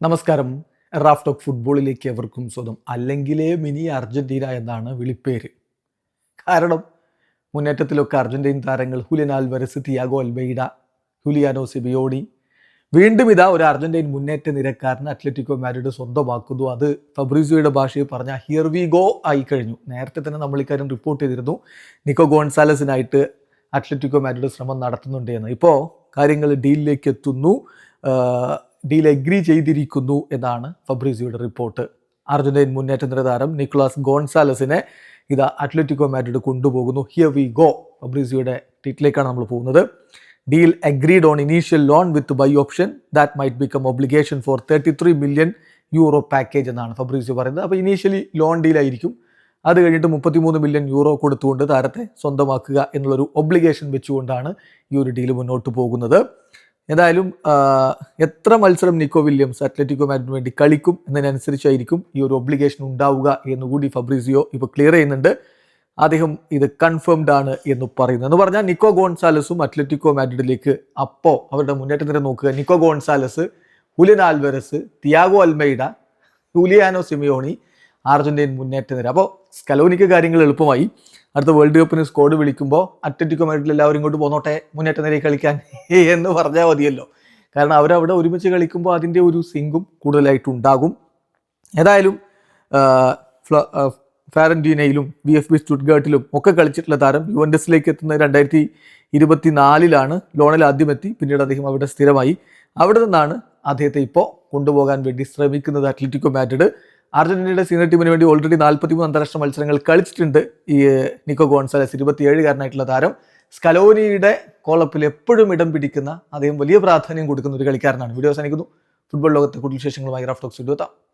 നമസ്കാരം. Raf talk ഫുട്ബോളിലേക്ക് എവർക്കും സ്വന്തം. അല്ലെങ്കിലേ മിനി അർജന്റീന എന്നാണ് വിളിപ്പേര്. കാരണം മുന്നേറ്റത്തിലൊക്കെ അർജന്റീൻ താരങ്ങൾ ഹുലിനാൽ ആൽവരസ് തിയാഗോ അൽബൈഡ ഹുലിയാനോ സിബിയോണി. വീണ്ടും ഇതാ ഒരു അർജന്റീൻ മുന്നേറ്റ നിരക്കാരൻ അത്ലറ്റിക്കോ മാരിഡ് സ്വന്തമാക്കുന്നു. അത് ഫബ്രീസിയോയുടെ ഭാഷയിൽ പറഞ്ഞ ഹിയർ വി ഗോ ആയി കഴിഞ്ഞു. നേരത്തെ തന്നെ നമ്മൾ ഇക്കാര്യം റിപ്പോർട്ട് ചെയ്തിരുന്നു. നിക്കോ ഗോൺസാലസിനായിട്ട് അത്ലറ്റിക്കോ മാരിഡ് ശ്രമം നടത്തുന്നുണ്ട് എന്ന്. ഇപ്പോൾ കാര്യങ്ങൾ ഡീലിലേക്ക് എത്തുന്നു. ഡീൽ എഗ്രി ചെയ്തിരിക്കുന്നു എന്നാണ് ഫബ്രീസിയുടെ റിപ്പോർട്ട്. അർജന്റീൻ മുന്നേറ്റ നിരതാരം നിക്കോളാസ് ഗോൺസാലസിനെ ഇത് അത്ലറ്റിക്കോ മാഡ്രിഡ് കൊണ്ടുപോകുന്നു. ഹിയർ വി ഗോ ഫബ്രീസിയുടെ ട്വീറ്റിലേക്കാണ് നമ്മൾ പോകുന്നത്. Deal agreed on initial loan with buy option that might become obligation for thirty three million euro package എന്നാണ് ഫബ്രീസിയോ പറയുന്നത്. അപ്പോൾ ഇനീഷ്യലി ലോൺ ഡീലായിരിക്കും അത് കഴിഞ്ഞിട്ട് മുപ്പത്തിമൂന്ന് മില്യൺ യൂറോ കൊടുത്തുകൊണ്ട് താരത്തെ സ്വന്തമാക്കുക എന്നുള്ളൊരു ഒബ്ലിഗേഷൻ വെച്ചുകൊണ്ടാണ് ഈ ഒരു ഡീൽ മുന്നോട്ട് പോകുന്നത്. ഏതായാലും എത്ര മത്സരം നിക്കോ വില്യംസ് അത്ലറ്റിക്കോ മാറ്റിന് വേണ്ടി കളിക്കും എന്നതിനനുസരിച്ചായിരിക്കും ഈ ഒരു ഒബ്ലിഗേഷൻ ഉണ്ടാവുക എന്നുകൂടി ഫബ്രീസിയോ ഇപ്പോൾ ക്ലിയർ ചെയ്യുന്നുണ്ട്. അദ്ദേഹം ഇത് കൺഫേംഡ് ആണ് എന്ന് പറയുന്നു. എന്ന് പറഞ്ഞാൽ നിക്കോ ഗോൺസാലസും അത്ലറ്റിക്കോ മാഡ്രിഡിലേക്ക് അപ്പോൾ അവരുടെ മുന്നേറ്റത്തിനെ നോക്കുക. Nico Gonzalez Julian Alvarez Thiago Almada Giuliano Simeone Argentine മുന്നേറ്റ നിര. അപ്പോൾ സ്കലോനിക്ക് കാര്യങ്ങൾ എളുപ്പമായി. അടുത്ത വേൾഡ് കപ്പിന് സ്കോഡ് വിളിക്കുമ്പോൾ അത്ലറ്റിക്കോ മാഡ്രിഡിൽ എല്ലാവരും ഇങ്ങോട്ട് പോന്നോട്ടെ മുന്നേറ്റ നിരയിൽ കളിക്കാൻ എന്ന് പറഞ്ഞാൽ മതിയല്ലോ. കാരണം അവരവിടെ ഒരുമിച്ച് കളിക്കുമ്പോൾ അതിന്റെ ഒരു സിങ്കും കൂടുതലായിട്ട് ഉണ്ടാകും ഏതായാലും ഫാരന്റീനയിലും വി എഫ് ബി സ്റ്റുഡ്ഗേർട്ടിലും ഒക്കെ കളിച്ചിട്ടുള്ള താരം യുവൻഡസിലേക്ക് എത്തുന്നത് രണ്ടായിരത്തി ഇരുപത്തി നാലിലാണ് ലോണിൽ ആദ്യം എത്തി പിന്നീട് അദ്ദേഹം അവിടെ സ്ഥിരമായി. അവിടെ നിന്നാണ് അദ്ദേഹത്തെ ഇപ്പോൾ കൊണ്ടുപോകാൻ വേണ്ടി ശ്രമിക്കുന്നത് അത്ലറ്റിക്കോ മാഡ്രിഡ് അർജന്റീനയുടെ സീനിയർ ടീമിന് വേണ്ടി ഓൾറെഡി നാൽപ്പത്തിമൂന്ന് അന്താരാഷ്ട്ര മത്സരങ്ങൾ കളിച്ചിട്ടുണ്ട്. ഈ നിക്കോ ഗോൺസാലസ് ഇരുപത്തിയേഴുകാരനായിട്ടുള്ള താരം. സ്കലോനിയുടെ കോളപ്പിൽ എപ്പോഴും ഇടം പിടിക്കുന്ന അദ്ദേഹം വലിയ പ്രാധാന്യം കൊടുക്കുന്ന ഒരു കളിക്കാരനാണ്. വീഡിയോ അവസാനിക്കുന്നു. ഫുട്ബോൾ ലോകത്തെ കൂടുതൽ വിശേഷങ്ങളുമായി റാഫ്റ്റോക്സ് എത്താം.